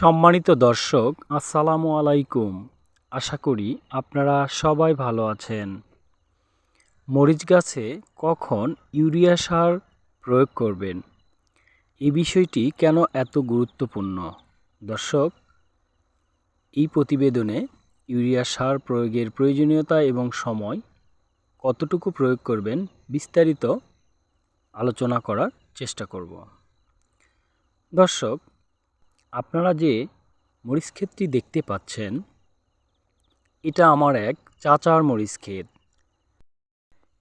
সম্মানিত দর্শক, আসসালামু আলাইকুম। আশা করি আপনারা সবাই ভালো আছেন। মরিচ গাছে কখন ইউরিয়া সার প্রয়োগ করবেন? এই বিষয়টি কেন এত গুরুত্বপূর্ণ? দর্শক, এই প্রতিবেদনে ইউরিয়া সার প্রয়োগের প্রয়োজনীয়তা এবং সময় কতটুকু প্রয়োগ করবেন বিস্তারিত আলোচনা করার চেষ্টা করব। দর্শক আপনারা যে মরিচ ক্ষেতটি দেখতে পাচ্ছেন, এটা আমার এক চাচার মরিচ ক্ষেত।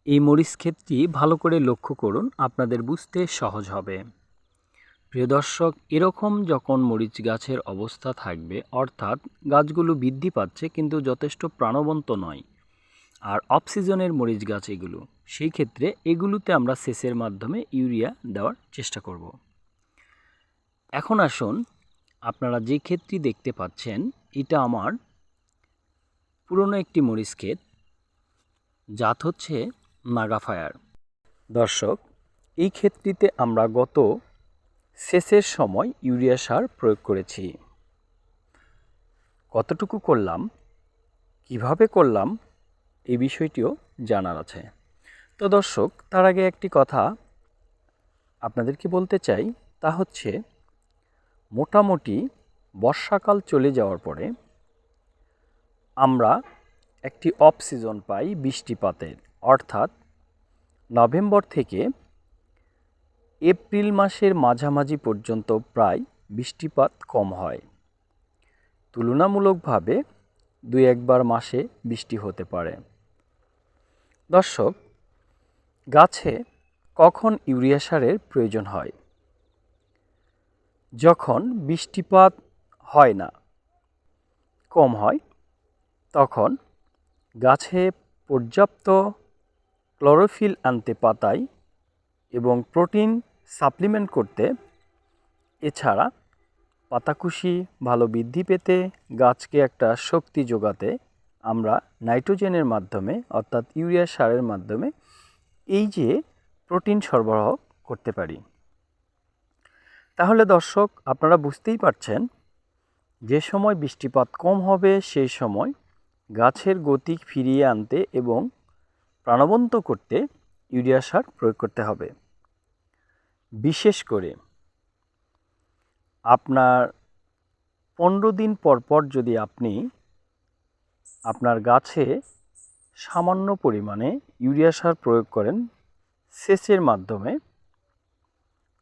এই মরিচ ক্ষেতটি ভালো করে লক্ষ্য করুন, আপনাদের বুঝতে সহজ হবে। প্রিয় দর্শক, এরকম যখন মরিচ গাছের অবস্থা থাকবে, অর্থাৎ গাছগুলো বৃদ্ধি পাচ্ছে, কিন্তু যথেষ্ট প্রাণবন্ত নয়। আর অফ সিজনের মরিচ গাছ এগুলো, সেই ক্ষেত্রে এগুলোতে আমরা সেচের মাধ্যমে ইউরিয়া দেওয়ার চেষ্টা করব। এখন আসুন আপনারা যে ক্ষেতটি দেখতে পাচ্ছেন, এটা আমার পুরনো একটি মরিচ ক্ষেত। জাত হচ্ছে নাগাফায়ার দর্শক, এই ক্ষেতটিতে আমরা গত সেচের সময় ইউরিয়া সার প্রয়োগ করেছি। কতটুকু করলাম, কীভাবে করলাম এই বিষয়টিও জানার আছে। তো দর্শক, তার আগে একটি কথা আপনাদেরকে বলতে চাই, তা হচ্ছে মোটামুটি বর্ষাকাল চলে যাওয়ার পরে আমরা একটি অফ সিজন পাই বৃষ্টিপাতের। অর্থাৎ নভেম্বর থেকে এপ্রিল মাসের মাঝামাঝি পর্যন্ত প্রায় বৃষ্টিপাত কম হয়। তুলনামূলকভাবে দুই একবার মাসে বৃষ্টি হতে পারে। দর্শক, গাছে কখন ইউরিয়া সারের প্রয়োজন হয়? যখন বৃষ্টিপাত হয় না, কম হয়, তখন গাছে পর্যাপ্ত ক্লোরোফিল আনতে পাতায় এবং প্রোটিন সাপ্লিমেন্ট করতে, এছাড়া পাতাকুশি ভালো বৃদ্ধি পেতে গাছকে একটা শক্তি যোগাতে আমরা নাইট্রোজেনের মাধ্যমে, অর্থাৎ ইউরিয়া সারের মাধ্যমে এই যে প্রোটিন সরবরাহ করতে পারি। তাহলে দর্শক, আপনারা বুঝতেই পারছেন, যে সময় বৃষ্টিপাত কম হবে, সেই সময় গাছের গতি ফিরিয়ে আনতে এবং প্রাণবন্ত করতে ইউরিয়া সার প্রয়োগ করতে হবে। বিশেষ করে আপনার পনেরো দিন পর পর যদি আপনি আপনার গাছে সামান্য পরিমাণে ইউরিয়া সার প্রয়োগ করেন সেচের মাধ্যমে,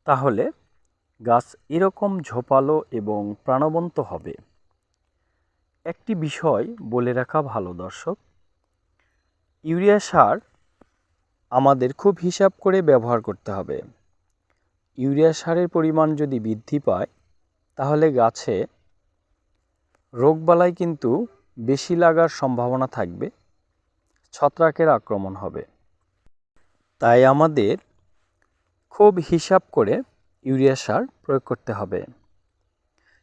তাহলে গাছ এরকম ঝোপালো এবং প্রাণবন্ত হবে। একটি বিষয় বলে রাখা ভালো, দর্শক। ইউরিয়া সার আমাদের খুব হিসাব করে ব্যবহার করতে হবে। ইউরিয়া সারের পরিমাণ যদি বৃদ্ধি পায়, তাহলে গাছে রোগবালাই কিন্তু বেশি লাগার সম্ভাবনা থাকবে, ছত্রাকের আক্রমণ হবে। তাই আমাদের খুব হিসাব করে ইউরিয়া সার প্রয়োগ করতে হবে।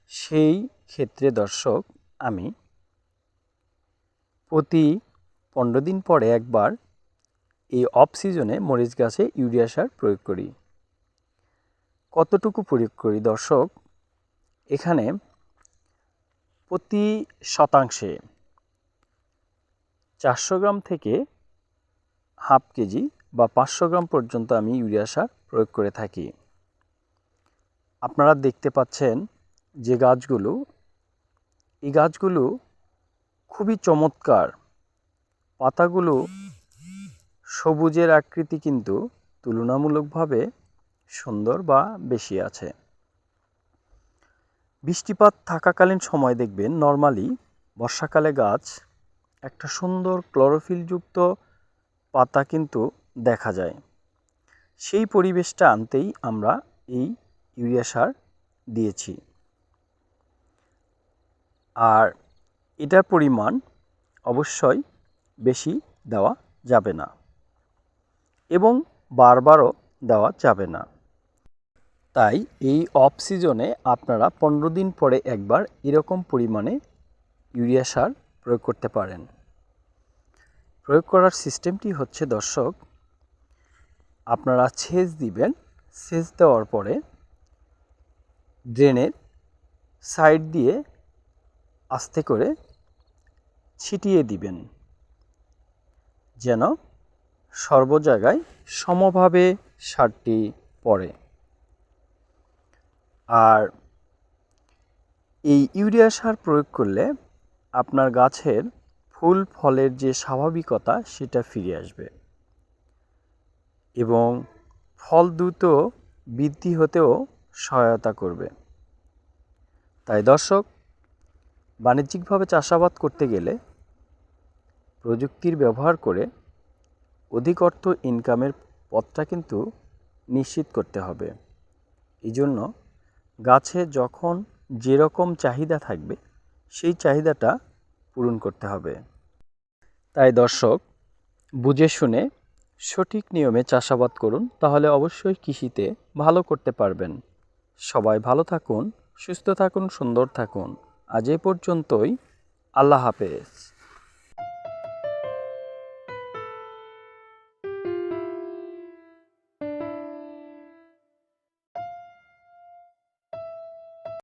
সেই ক্ষেত্রে দর্শক, আমি প্রতি পনেরো দিন পরে একবার এই অফ সিজনে মরিচ গাছে ইউরিয়া সার প্রয়োগ করি। কতটুকু প্রয়োগ করি? দর্শক, এখানে প্রতি শতাংশে চারশো গ্রাম থেকে হাফ কেজি বা পাঁচশো গ্রাম পর্যন্ত আমি ইউরিয়া সার প্রয়োগ করে থাকি। আপনারা দেখতে পাচ্ছেন যে গাছগুলো, এই গাছগুলো খুবই চমৎকার। পাতাগুলো সবুজের আকৃতি কিন্তু তুলনামূলকভাবে সুন্দর বা বেশি আছে। বৃষ্টিপাত থাকাকালীন সময় দেখবেন নর্মালি বর্ষাকালে গাছ একটা সুন্দর ক্লোরোফিলযুক্ত পাতা কিন্তু দেখা যায়। সেই পরিবেশটা আনতেই আমরা এই ইউরিয়া সার দিয়েছি। আর এটার পরিমাণ অবশ্যই বেশি দেওয়া যাবে না এবং বারবারও দেওয়া যাবে না। তাই এই অফ সিজনে আপনারা পনেরো দিন পরে একবার এরকম পরিমাণে ইউরিয়া সার প্রয়োগ করতে পারেন। প্রয়োগ করার সিস্টেমটি হচ্ছে, দর্শক, আপনারা সেচ দিবেন, সেচ দেওয়ার পরে ড্রেনের সাইড দিয়ে আস্তে করে ছিটিয়ে দিবেন, যেন সর্ব জায়গায় সমভাবে সারটি পড়ে। আর এই ইউরিয়া সার প্রয়োগ করলে আপনার গাছের ফুল ফলের যে স্বাভাবিকতা, সেটা ফিরে আসবে এবং ফল দ্রুত বৃদ্ধি হতেও সহায়তা করবে। তাই দর্শক, বাণিজ্যিকভাবে চাষাবাদ করতে গেলে প্রযুক্তির ব্যবহার করে অধিক অর্থ ইনকামের পথটা কিন্তু নিশ্চিত করতে হবে। এই জন্য গাছে যখন যেরকম চাহিদা থাকবে, সেই চাহিদাটা পূরণ করতে হবে। তাই দর্শক, বুঝে শুনে সঠিক নিয়মে চাষাবাদ করুন, তাহলে অবশ্যই কৃষিতে ভালো করতে পারবেন। সবাই ভালো থাকুন সুস্থ থাকুন সুন্দর থাকুন। আজ এ পর্যন্তই। আল্লাহ হাফেজ।